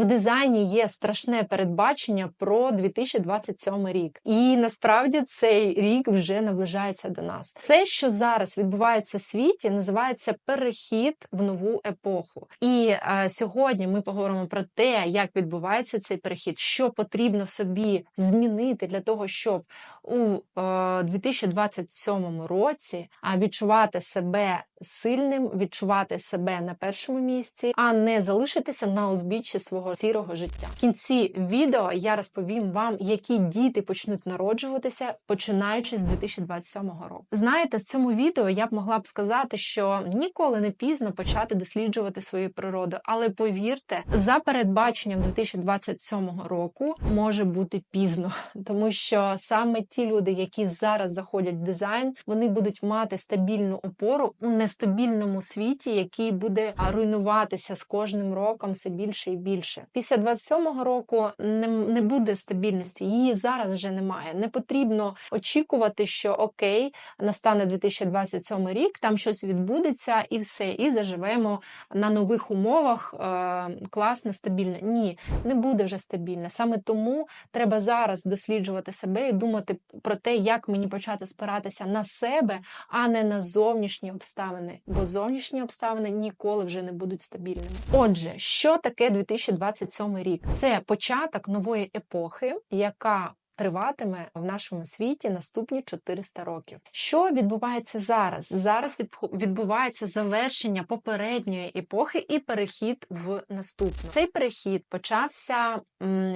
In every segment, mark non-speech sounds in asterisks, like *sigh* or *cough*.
в дизайні є страшне передбачення про 2027 рік, і насправді цей рік вже наближається до нас. Все, що зараз відбувається в світі, називається перехід в нову епоху. І е, сьогодні ми поговоримо про те, як відбувається цей перехід, що потрібно собі змінити для того, щоб у е, 2027 році відчувати себе сильним, відчувати себе на першому місці, а не залишитися на узбіччі свого сірого життя. В кінці відео я розповім вам, які діти почнуть народжуватися, починаючи з 2027 року. Знаєте, з цьому відео я б могла б сказати, що ніколи не пізно почати досліджувати свою природу, але повірте, за передбаченням 2027 року може бути пізно, *laughs* тому що саме ті люди, які зараз заходять в дизайн, вони будуть мати стабільну опору у нестабільному світі, який буде руйнуватися з кожним роком все більше і більше. Після 27-го року не, не буде стабільності. Її зараз вже немає. Не потрібно очікувати, що окей, настане 2027 рік, там щось відбудеться, і все, і заживемо на нових умовах е, класно, стабільно. Ні, не буде вже стабільно. Саме тому треба зараз досліджувати себе і думати про те, як мені почати спиратися на себе, а не на зовнішні обставини, бо зовнішні обставини ніколи вже не будуть стабільними. Отже, що таке 2027 рік? Це початок нової епохи, яка Триватиме в нашому світі наступні 400 років. Що відбувається зараз? Зараз відбувається завершення попередньої епохи і перехід в наступну. Цей перехід почався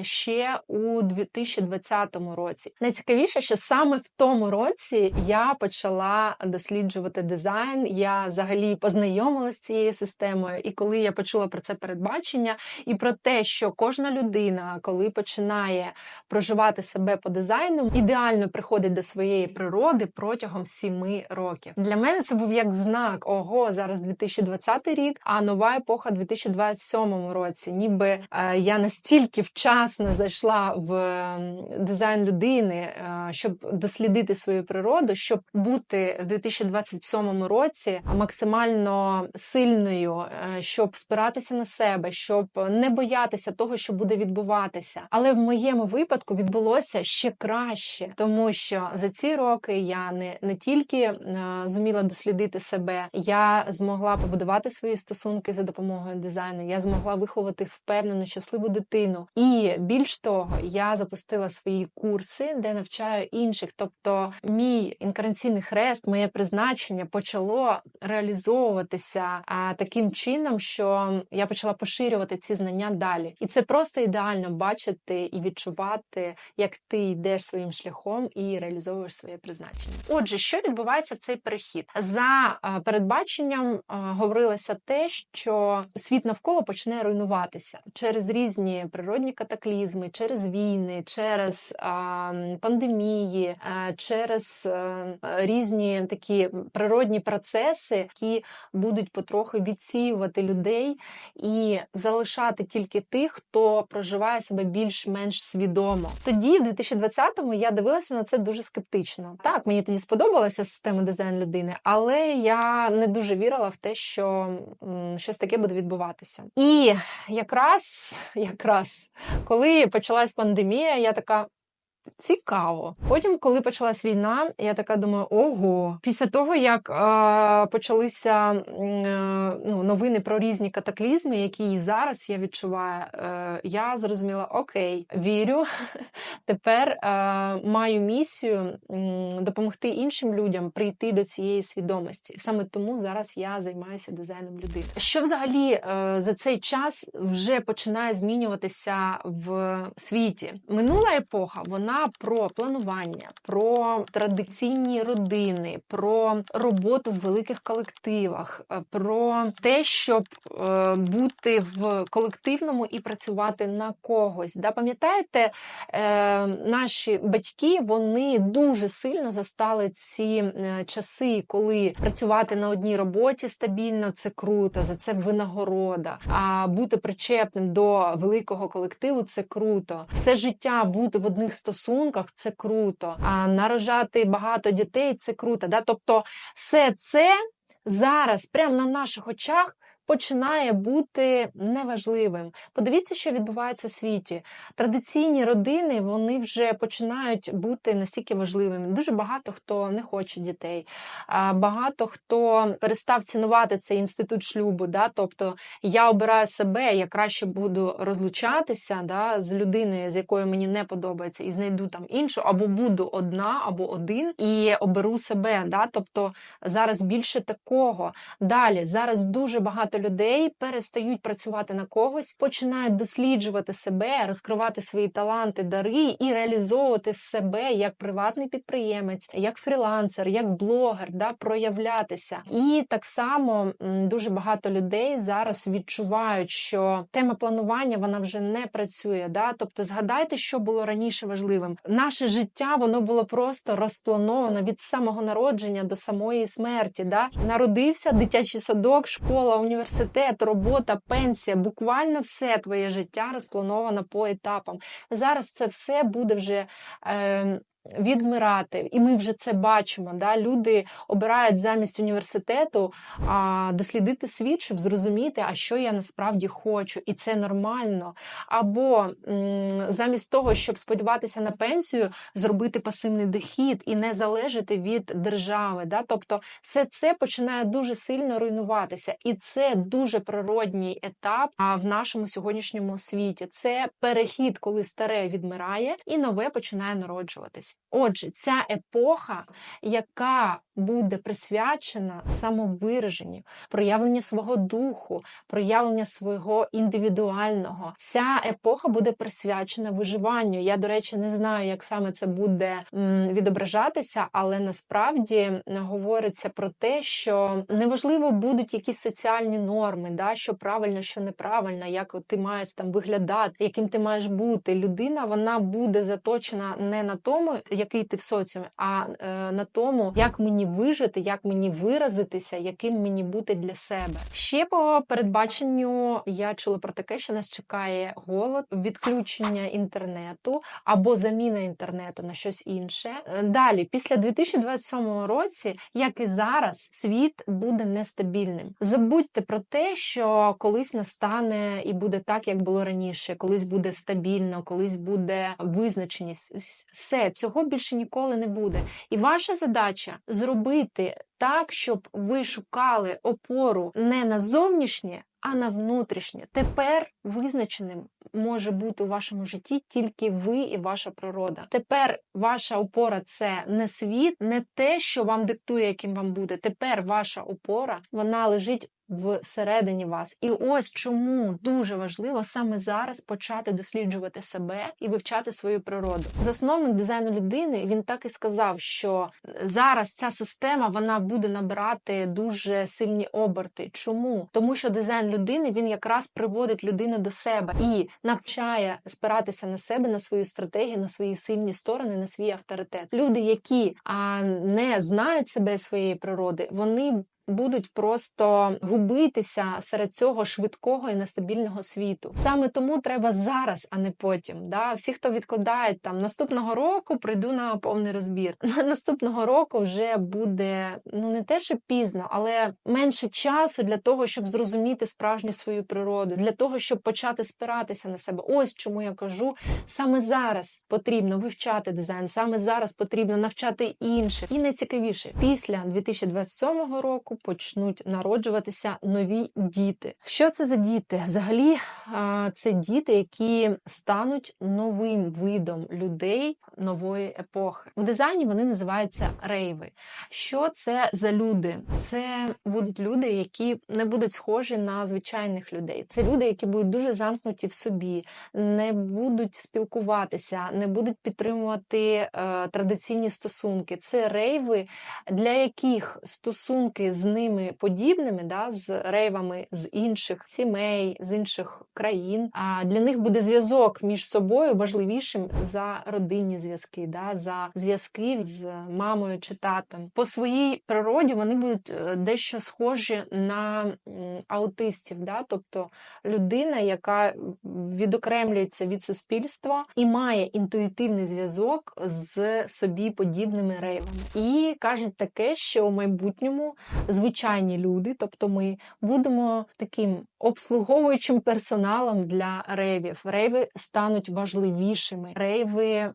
ще у 2020 році. Найцікавіше, що саме в тому році я почала досліджувати дизайн. Я взагалі познайомилася з цією системою, і коли я почула про це передбачення і про те, що кожна людина, коли починає проживати себе по дизайну, ідеально приходить до своєї природи протягом сіми років. Для мене це був як знак: ого, зараз 2020 рік, а нова епоха 2027 році. Ніби е, я настільки вчасно зайшла в дизайн людини, е, щоб дослідити свою природу, щоб бути в 2027 році максимально сильною, е, щоб спиратися на себе, щоб не боятися того, що буде відбуватися. Але в моєму випадку відбулося ще краще, тому що за ці роки я не, не тільки е, зуміла дослідити себе, я змогла побудувати свої стосунки за допомогою дизайну. Я змогла виховати впевнену, щасливу дитину. І більш того, я запустила свої курси, де навчаю інших. Тобто, мій інкарнаційний хрест, моє призначення почало реалізовуватися таким чином, що я почала поширювати ці знання далі. І це просто ідеально бачити і відчувати, як ти йдеш своїм шляхом і реалізовуєш своє призначення. Отже, що відбувається в цей перехід? За передбаченням говорилося те, що світ навколо почне руйнуватися через різні природні катаклізми, через війни, через пандемії, через різні такі природні процеси, які будуть потроху відсіювати людей і залишати тільки тих, хто проживає себе більш-менш свідомо. Тоді, в 2020-му, я дивилася на це дуже скептично. Так, мені тоді сподобалася система дизайн людини, але я не дуже вірила в те, що щось таке буде відбуватися. І якраз, якраз коли почалась пандемія, я така. Цікаво. Потім, коли почалась війна, я така думаю: ого, після того як е, почалися е, ну, новини про різні катаклізми, які і зараз я відчуваю, е, я зрозуміла, окей, вірю. *laughs* Тепер е, маю місію допомогти іншим людям прийти до цієї свідомості. Саме тому зараз я займаюся дизайном людини. Що взагалі е, за цей час вже починає змінюватися в світі? Минула епоха, вона вона про планування, про традиційні родини, про роботу в великих колективах, е, про те, щоб е, бути в колективному і працювати на когось. Да, Пам'ятаєте, е, наші батьки вони дуже сильно застали ці часи, коли працювати на одній роботі стабільно це круто, за це винагорода. А бути причепним до великого колективу це круто. Все життя бути в одних стосунках стосунках це круто, а нарожати багато дітей це круто. Да? Тобто, все це зараз, прямо на наших очах, починає бути неважливим. Подивіться, що відбувається в світі. Традиційні родини вони вже починають бути настільки важливими. Дуже багато хто не хоче дітей, багато хто перестав цінувати цей інститут шлюбу. Да? Тобто я обираю себе, я краще буду розлучатися да, з людиною, з якою мені не подобається, і знайду там іншу, або буду одна, або один, і оберу себе. Да? Тобто зараз більше такого. Далі зараз дуже багато людей перестають працювати на когось, починають досліджувати себе, розкривати свої таланти, дари і реалізовувати себе як приватний підприємець, як фрілансер, як блогер, да, проявлятися. І так само дуже багато людей зараз відчувають, що тема планування вона вже не працює. Да? Тобто, згадайте, що було раніше важливим. Наше життя воно було просто розплановано від самого народження до самої смерті. Да? Народився дитячий садок, школа, університет, робота, пенсія. Буквально все твоє життя розплановано по етапам. Зараз це все буде вже. Е, Відмирати, і ми вже це бачимо. Да? Люди обирають замість університету а, дослідити світ, щоб зрозуміти, а що я насправді хочу, і це нормально. Або м, замість того, щоб сподіватися на пенсію, зробити пасивний дохід і не залежати від держави. Да? Тобто, все це починає дуже сильно руйнуватися, і це дуже природній етап а, в нашому сьогоднішньому світі. Це перехід, коли старе відмирає і нове починає народжуватись. Отже, ця епоха, яка буде присвячена самовираженню, проявленню свого духу, проявленню свого індивідуального, ця епоха буде присвячена виживанню. Я, до речі, не знаю, як саме це буде відображатися, але насправді говориться про те, що неважливо будуть якісь соціальні норми, да, що правильно, що неправильно, як ти маєш там виглядати, яким ти маєш бути. Людина вона буде заточена не на тому, який ти в соціумі, а е, на тому, як мені вижити, як мені виразитися, яким мені бути для себе. Ще по передбаченню я чула про таке, що нас чекає голод, відключення інтернету або заміна інтернету на щось інше. Е, Далі, після 2027 році, як і зараз, світ буде нестабільним. Забудьте про те, що колись настане і буде так, як було раніше, колись буде стабільно, колись буде визначеність. Все цього більше ніколи не буде. І ваша задача зробити так, щоб ви шукали опору не на зовнішнє, а на внутрішнє. Тепер визначеним може бути у вашому житті тільки ви і ваша природа. Тепер ваша опора це не світ, не те, що вам диктує, яким вам буде. Тепер ваша опора вона лежить. Всередині вас, і ось чому дуже важливо саме зараз почати досліджувати себе і вивчати свою природу. Засновник дизайну людини він так і сказав, що зараз ця система вона буде набирати дуже сильні оберти. Чому? Тому що дизайн людини він якраз приводить людину до себе і навчає спиратися на себе, на свою стратегію, на свої сильні сторони, на свій авторитет. Люди, які а, не знають себе своєї природи, вони будуть просто губитися серед цього швидкого і нестабільного світу. Саме тому треба зараз, а не потім. Да? Всі, хто відкладають там наступного року, прийду на повний розбір. *laughs* Наступного року вже буде ну не те, що пізно, але менше часу для того, щоб зрозуміти справжню свою природу, для того, щоб почати спиратися на себе. Ось чому я кажу, саме зараз потрібно вивчати дизайн, саме зараз потрібно навчати інших. І найцікавіше, після 2027 року почнуть народжуватися нові діти. Що це за діти? Взагалі, це діти, які стануть новим видом людей нової епохи. В дизайні вони називаються рейви. Що це за люди? Це будуть люди, які не будуть схожі на звичайних людей. Це люди, які будуть дуже замкнуті в собі, не будуть спілкуватися, не будуть підтримувати е, традиційні стосунки. Це рейви, для яких стосунки з ними подібними, да, з рейвами з інших сімей, з інших країн. А для них буде зв'язок між собою важливішим за родинні зв'язки, да, за зв'язки з мамою чи татом. По своїй природі вони будуть е, дещо схожі на аутистів, да, тобто людина, яка відокремлюється від суспільства і має інтуїтивний зв'язок з собі подібними рейвами. І кажуть таке, що у майбутньому звичайні люди, тобто ми будемо таким обслуговуючим персоналом для рейвів. Рейви стануть важливішими. Рейви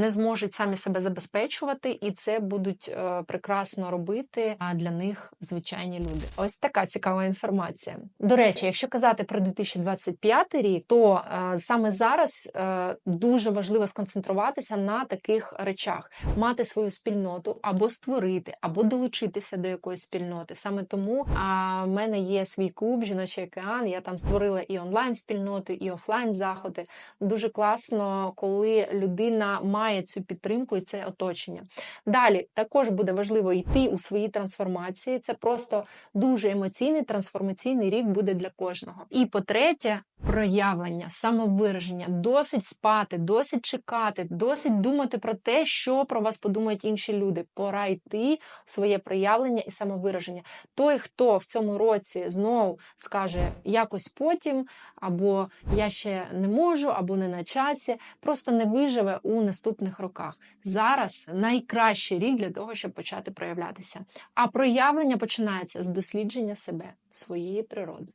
не зможуть самі себе забезпечувати, і це будуть е, прекрасно робити. Для них звичайні люди. Ось така цікава інформація. До речі, якщо казати про 2025 рік, то е, саме зараз е, дуже важливо сконцентруватися на таких речах: мати свою спільноту або створити, або долучитися до якоїсь спільноти. Саме тому а, в мене є свій клуб Жіночий океан. Я там створила і онлайн спільноти, і офлайн заходи. Дуже класно, коли людина має цю підтримку і це оточення. Далі також буде важливо йти у свої трансформації. Це просто дуже емоційний трансформаційний рік буде для кожного. І по-третє, проявлення, самовираження, досить спати, досить чекати, досить думати про те, що про вас подумають інші люди. Пора йти в своє проявлення і самовираження. Той, хто в цьому році знову скаже якось потім, або я ще не можу, або не на часі, просто не виживе у наступних роках. Зараз найкращий рік для того, щоб почати проявлятися. А проявлення починається з дослідження себе, своєї природи.